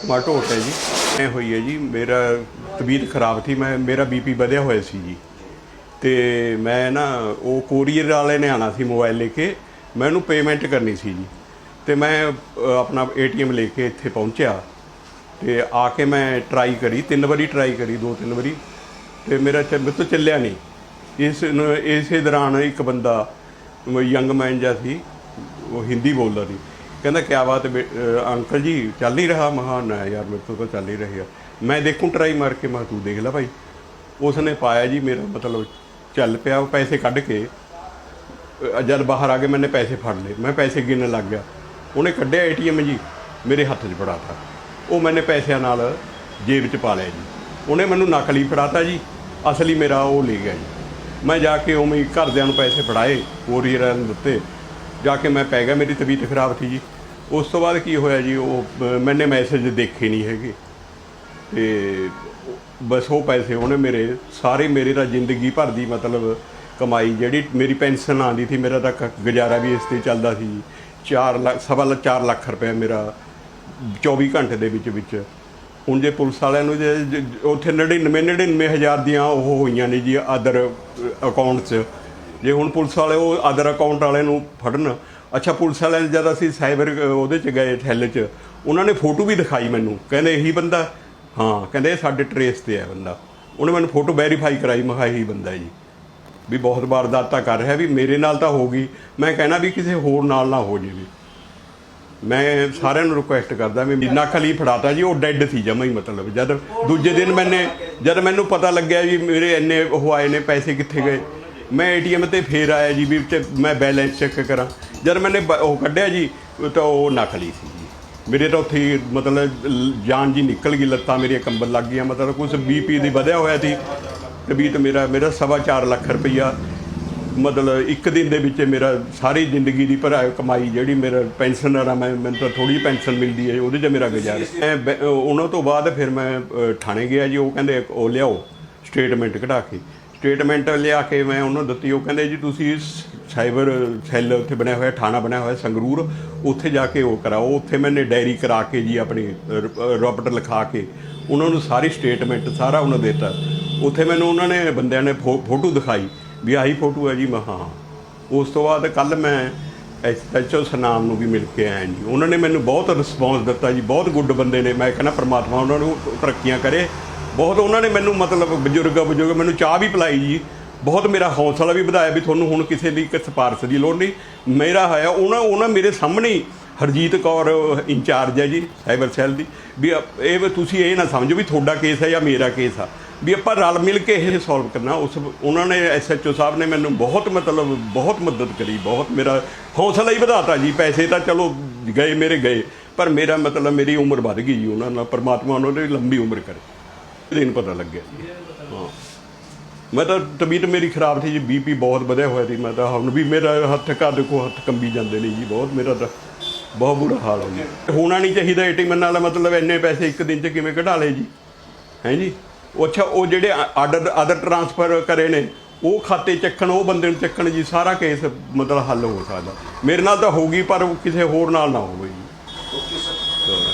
ਕੁਮਾਰ ਢੋਟ ਹੈ ਜੀ। ਐ ਹੋਈ ਹੈ ਜੀ ਮੇਰਾ ਤਬੀਅਤ ਖਰਾਬ ਸੀ ਮੈਂ ਮੇਰਾ ਬੀਪੀ ਵਧਿਆ ਹੋਇਆ ਸੀ ਜੀ। ਤੇ ਮੈਂ ਨਾ ਉਹ ਕੋਰੀਅਰ ਵਾਲੇ ਨੇ ਆਣਾ ਸੀ ਮੋਬਾਈਲ ਲੈ ਕੇ ਮੈਂ ਉਹਨੂੰ ਪੇਮੈਂਟ ਕਰਨੀ ਸੀ ਜੀ। ਤੇ ਮੈਂ ਅ, ਆਪਣਾ ਏਟੀਐਮ ਲੈ ਕੇ ਇੱਥੇ ਪਹੁੰਚਿਆ। ਤੇ ਆ ਕੇ ਮੈਂ ਟਰਾਈ ਕਰੀ ਤਿੰਨ ਵਾਰੀ ਟਰਾਈ ਕਰੀ ਦੋ ਤਿੰਨ ਵਾਰੀ। ਤੇ ਮੇਰਾ ਮੇਰੇ ਤੋਂ ਚੱਲਿਆ ਨਹੀਂ। ਇਸ ਇਸੇ ਦੌਰਾਨ ਇੱਕ ਬੰਦਾ ਯੰਗ ਮੈਨ ਜਿਹਾ ਸੀ ਉਹ ਹਿੰਦੀ ਬੋਲਦਾ ਸੀ। ਕਹਿੰਦਾ ਕਿਆ ਬਾਤ ਹੈ ਬੇ- ਅ, ਅੰਕਲ ਜੀ ਚੱਲ ਨਹੀਂ ਰਿਹਾ ਮਹਾ ਨਾ ਯਾਰ ਮੇਰੇ ਤੋਂ ਤਾਂ ਚੱਲ ਹੀ ਆ। ਮੈਂ ਦੇਖੂੰ ਟਰਾਈ ਮਾਰ ਕੇ ਮੈਂ ਕਿਹਾ ਤੂੰ ਦੇਖ ਲੈ ਭਾਈ। ਉਸਨੇ ਪਾਇਆ ਜੀ ਮੇਰਾ ਮਤਲਬ ਚੱਲ ਪਿਆ ਉਹ ਪੈਸੇ ਕੱਢ ਕੇ। ਅ, ਜਦ ਬਾਹਰ ਆ ਕੇ ਮੈਨੇ ਪੈਸੇ ਫੜ ਲਏ। ਮੈਂ ਪੈਸੇ ਗਿਣਨ ਲੱਗ ਗਿਆ। ਉਹਨੇ ਕੱਢਿਆ ਏਟੀਐਮ ਜੀ ਮੇਰੇ ਹੱਥ 'ਚ ਫੜਾਤਾ ਉਹ ਮੈਨੇ ਪੈਸਿਆਂ ਨਾਲ ਜੇਬ 'ਚ ਪਾ ਲਿਆ ਜੀ। ਉਹਨੇ ਮੈਨੂੰ ਨਕਲੀ ਫੜਾਤਾ ਜੀ। ਅਸਲੀ ਮੇਰਾ ਉਹ ਲੈ ਗਿਆ ਜੀ। ਮੈਂ ਜਾ ਕੇ ਉਵੇਂ ਹੀ ਘਰਦਿਆਂ ਨੂੰ ਪੈਸੇ ਫੜਾਏ ਕੋਰੀਅਰਾਂ ਨੂੰ ਦਿੱਤੇ ਜਾ ਕੇ ਮੈਂ ਪੈ ਗਿਆ, ਮੇਰੀ ਤਬੀਅਤ ਖਰਾਬ ਸੀ ਜੀ। ਉਸ ਤੋਂ ਬਾਅਦ ਕੀ ਹੋਇਆ ਜੀ, ਉਹ ਮੈਨੇ ਮੈਸੇਜ ਦੇਖੇ ਨਹੀਂ ਹੈਗੇ। ਤੇ ਬਸ ਉਹ ਪੈਸੇ ਉਹਨੇ ਮੇਰੇ, ਸਾਰੇ ਮੇਰੇ ਤਾਂ ਜ਼ਿੰਦਗੀ ਭਰ ਦੀ ਮਤਲਬ ਕਮਾਈ, ਜਿਹੜੀ ਮੇਰੀ ਪੈਨਸ਼ਨ ਆਉਂਦੀ ਸੀ, ਮੇਰਾ ਤਾਂ ਕ- ਗੁਜ਼ਾਰਾ ਵੀ ਇਸ ਤੇ ਚੱਲਦਾ ਸੀ 4 ਲੱਖ, ਸਵਾ ਲੱਖ 4 ਲੱਖ ਰੁਪਏ ਮੇਰਾ 24 ਘੰਟੇ ਦੇ ਵਿੱਚ ਵਿੱਚ। ਹੁਣ ਜੇ ਪੁਲਿਸ ਵਾਲਿਆਂ ਨੂੰ ਜੇ ਜੇ ਉੱਥੇ 99 99 ਹਜ਼ਾਰ ਦੀਆਂ ਉਹ ਹੋਈਆਂ ਨੇ ਜੀ ਅਦਰ ਅਕਾਊਂਟ 'ਚ ਜੇ ਹੁਣ ਪੁਲਿਸ ਵਾਲੇ ਉਹ ਅਦਰ ਅਕਾਊਂਟ ਵਾਲੇ ਨੂੰ ਫੜਨ, ਅੱਛਾ ਪੁਲਿਸ ਵਾਲਿਆਂ ਜਦ ਅਸੀਂ ਸਾਈਬਰ ਉਹਦੇ 'ਚ ਗਏ ਥੈਲੇ 'ਚ, ਉਹਨਾਂ ਨੇ ਫੋਟੋ ਵੀ ਦਿਖਾਈ ਮੈਨੂੰ, ਕਹਿੰਦੇ ਇਹੀ ਬੰਦਾ, ਹਾਂ, ਕਹਿੰਦੇ ਇਹ ਸਾਡੇ ਟਰੇਸ ਤੇ ਹੈ ਬੰਦਾ। ਉਹਨੇ ਮੈਨੂੰ ਫੋਟੋ ਵੈਰੀਫਾਈ ਕਰਾਈ, ਮੈਂ ਕਿਹਾ ਇਹੀ ਬੰਦਾ ਜੀ। ਵੀ ਬਹੁਤ ਵਾਰਦਾਤਾਂ ਕਰ ਰਿਹਾ, ਵੀ ਮੇਰੇ ਨਾਲ ਤਾਂ ਹੋ ਗਈ। ਮੈਂ ਕਹਿਣਾ ਵੀ ਕਿਸੇ ਹੋਰ ਨਾਲ ਨਾ ਹੋ ਜੇ ਵੀ ਮੈਂ ਸਾਰਿਆਂ ਨੂੰ ਰਿਕੁਐਸਟ ਕਰਦਾ ਵੀ ਨਕਲੀ ਫੜਾਤਾ ਜੀ, ਉਹ ਡੈੱਡ ਸੀ ਜਮਾ ਹੀ ਮਤਲਬ। ਜਦ ਦੂਜੇ ਦਿਨ ਮੈਨੇ, ਜਦ ਮੈਨੂੰ ਪਤਾ ਲੱਗਿਆ ਵੀ ਮੇਰੇ ਇੰਨੇ ਉਹ ਆਏ ਨੇ, ਪੈਸੇ ਕਿੱਥੇ ਗਏ ਮੈਂ ਏਟੀਐਮ ਤੇ ਫੇਰ ਆਇਆ ਜੀ ਵੀ ਤੇ ਮੈਂ ਬੈਲੈਂਸ ਚੈੱਕ ਕਰਾਂ। ਜਦ ਮੈਨੇ ਬ- ਉਹ ਕੱਢਿਆ ਜੀ ਤਾਂ ਉਹ ਨਕਲੀ ਸੀ ਜੀ। ਮੇਰੇ ਤਾਂ ਉੱਥੇ ਹੀ ਮਤਲਬ ਲ- ਜਾਨ ਜੀ ਨਿਕਲ ਗਈ ਲੱਤਾਂ ਮੇਰੀਆਂ ਕੰਬਣ ਲੱਗ ਗਈਆਂ ਮਤਲਬ ਕੁਝ ਬੀਪੀ ਦੀ ਵਧਿਆ ਹੋਇਆ ਸੀ। ਤਬੀਅਤ ਮੇਰਾ ਮੇਰਾ ਸਵਾ ਚਾਰ ਲੱਖ ਰੁਪਈਆ ਮਤਲਬ ਇੱਕ ਦਿਨ ਦੇ ਵਿੱਚ ਮੇਰਾ ਸਾਰੀ ਜ਼ਿੰਦਗੀ ਦੀ ਭਰਾ ਕਮਾਈ ਜਿਹੜੀ ਮੇਰਾ ਪੈਨਸ਼ਨਰ ਆ ਮੈਂ ਮੈਨੂੰ ਤਾਂ ਥੋੜੀ ਪੈਨਸ਼ਨ ਮਿਲਦੀ ਹੈ ਉਹਦੇ 'ਚ ਮੇਰਾ ਗੁਜ਼ਾਰਾ। ਮੈਂ ਬੈ- ਉਹਨਾਂ ਤੋਂ ਬਾਅਦ ਫਿਰ ਮੈਂ ਅ, ਥਾਣੇ ਗਿਆ ਜੀ ਉਹ ਕਹਿੰਦੇ ਉਹ ਲਿਆਓ ਸਟੇਟਮੈਂਟ ਕਢਾ ਕੇ। ਸਟੇਟਮੈਂਟ ਲਿਆ ਕੇ ਮੈਂ ਉਹਨਾਂ ਨੂੰ ਦਿੱਤੀ। ਉਹ ਕਹਿੰਦੇ ਜੀ, ਤੁਸੀਂ ਸਾਈਬਰ ਸੈੱਲ ਉੱਥੇ ਬਣਿਆ ਹੋਇਆ, ਥਾਣਾ ਬਣਿਆ ਹੋਇਆ, ਸੰਗਰੂਰ, ਉੱਥੇ ਜਾ ਕੇ ਉਹ ਕਰਾਓ। ਉੱਥੇ ਮੈਨੇ ਡਾਇਰੀ ਕਰਾ ਕੇ ਜੀ ਆਪਣੀ ਰੋਪਟ ਲਿਖਾ ਕੇ ਉਹਨਾਂ ਨੂੰ ਸਾਰੀ ਸਟੇਟਮੈਂਟ ਸਾਰਾ ਉਹਨਾਂ ਦੇ ਦਿੱਤਾ। ਉੱਥੇ ਮੈਨੂੰ ਉਹਨਾਂ ਨੇ, ਬੰਦਿਆਂ ਨੇ ਫੋ- ਫੋਟੋ ਦਿਖਾਈ ਵੀ ਆਹੀ ਫੋਟੋ ਹੈ ਜੀ, ਮੈਂ ਹਾਂ। ਉਸ ਤੋਂ ਬਾਅਦ ਕੱਲ ਮੈਂ ਐਸਐਚਓ ਸਨਾਮ ਨੂੰ ਵੀ ਮਿਲ ਕੇ ਆਇਆ ਜੀ। ਉਹਨਾਂ ਨੇ ਮੈਨੂੰ ਬਹੁਤ ਰਿਸਪੌਂਸ ਦਿੱਤਾ ਜੀ, ਬਹੁਤ ਗੁੱਡ ਬੰਦੇ ਨੇ। ਮੈਂ ਕਹਿੰਦਾ, ਪ੍ਰਮਾਤਮਾ ਉਹਨਾਂ ਨੂੰ ਤਰੱਕੀਆਂ ਕਰੇ ਬਹੁਤ ਉਹਨਾਂ ਨੇ ਮੈਨੂੰ ਮਤਲਬ ਬਜ਼ੁਰਗ ਬਜ਼ੁਰਗ ਮੈਨੂੰ ਚਾਹ ਵੀ ਪਿਲਾਈ ਜੀ। ਬਹੁਤ ਮੇਰਾ ਹੌਸਲਾ ਵੀ ਵਧਾਇਆ ਵੀ ਤੁਹਾਨੂੰ ਹੁਣ ਕਿਸੇ ਦੀ ਇੱਕ ਸਿਫਾਰਸ਼ ਦੀ ਲੋੜ ਨਹੀਂ। ਮੇਰਾ ਹੈ, ਉਹਨਾਂ ਉਹਨਾਂ ਮੇਰੇ ਸਾਹਮਣੇ ਹਰਜੀਤ ਕੌਰ ਇੰਚਾਰਜ ਹੈ ਜੀ ਸਾਈਬਰ ਸੈੱਲ ਦੀ। ਵੀ ਅਪ- ਇਹ ਵੀ ਤੁਸੀਂ ਇਹ ਨਾ ਸਮਝੋ ਵੀ ਤੁਹਾਡਾ ਕੇਸ ਹੈ ਜਾਂ ਮੇਰਾ ਕੇਸ ਆ। ਵੀ ਆਪਾਂ ਰਲ ਮਿਲ ਕੇ ਇਹ ਸੋਲਵ ਕਰਨਾ। ਉਸ, ਉਹਨਾਂ ਨੇ ਐਸਐਚਓ ਸਾਹਿਬ ਨੇ ਮੈਨੂੰ ਬਹੁਤ ਮਤਲਬ ਬਹੁਤ ਮਦਦ ਕਰੀ, ਬਹੁਤ ਮੇਰਾ ਹੌਸਲਾ ਹੀ ਵਧਾਤਾ ਜੀ। ਪੈਸੇ ਤਾਂ ਚਲੋ ਗਏ ਮੇਰੇ ਗਏ, ਪਰ ਮੇਰਾ ਮਤਲਬ ਮੇਰੀ ਉਮਰ ਵੱਧ ਗਈ ਜੀ ਉਹਨਾਂ ਨਾਲ, ਪਰਮਾਤਮਾ ਉਹਨਾਂ ਦੀ ਲੰਬੀ ਉਮਰ ਕਰੇ। ਦਿਨ ਪਤਾ ਲੱਗਿਆ। ਹਾਂ। ਮੈਂ ਤਾਂ ਤਬੀਅਤ ਮੇਰੀ ਖਰਾਬ ਸੀ ਜੀ ਬੀਪੀ ਬਹੁਤ ਵਧਿਆ ਹੋਇਆ ਸੀ, ਮੈਂ ਤਾਂ ਹੁਣ ਵੀ ਮੇਰਾ ਹੱਥ ਕਾ ਦੇਖੋ ਹੱਥ ਕੰਬੀ ਜਾਂਦੇ ਨੇ ਜੀ ਬਹੁਤ, ਮੇਰਾ ਤਾਂ ਬਹੁਤ ਬੁਰਾ ਹਾਲ ਹੋ ਗਿਆ। ਹੋਣਾ ਨਹੀਂ ਚਾਹੀਦਾ ਏਟੀਐਮ ਨਾਲ ਮਤਲਬ ਇੰਨੇ ਪੈਸੇ ਇੱਕ ਦਿਨ 'ਚ ਕਿਵੇਂ ਕਢਾ ਲਏ ਜੀ? ਹੈ ਜੀ? ਉਹ ਅੱਛਾ, ਉਹ ਜਿਹੜੇ ਆਰਡਰ ਅਦਰ ਟ੍ਰਾਂਸਫਰ ਕਰੇ ਨੇ, ਉਹ ਖਾਤੇ ਚੱਕਣ, ਉਹ ਬੰਦੇ ਨੂੰ ਚੱਕਣ ਜੀ, ਸਾਰਾ ਕੇਸ ਮਤਲਬ ਹੱਲ ਹੋ ਸਕਦਾ। ਮੇਰੇ ਨਾਲ ਤਾਂ ਹੋਊਗੀ, ਪਰ ਕਿਸੇ ਹੋਰ ਨਾਲ ਨਾ ਹੋਵੇ ਜੀ।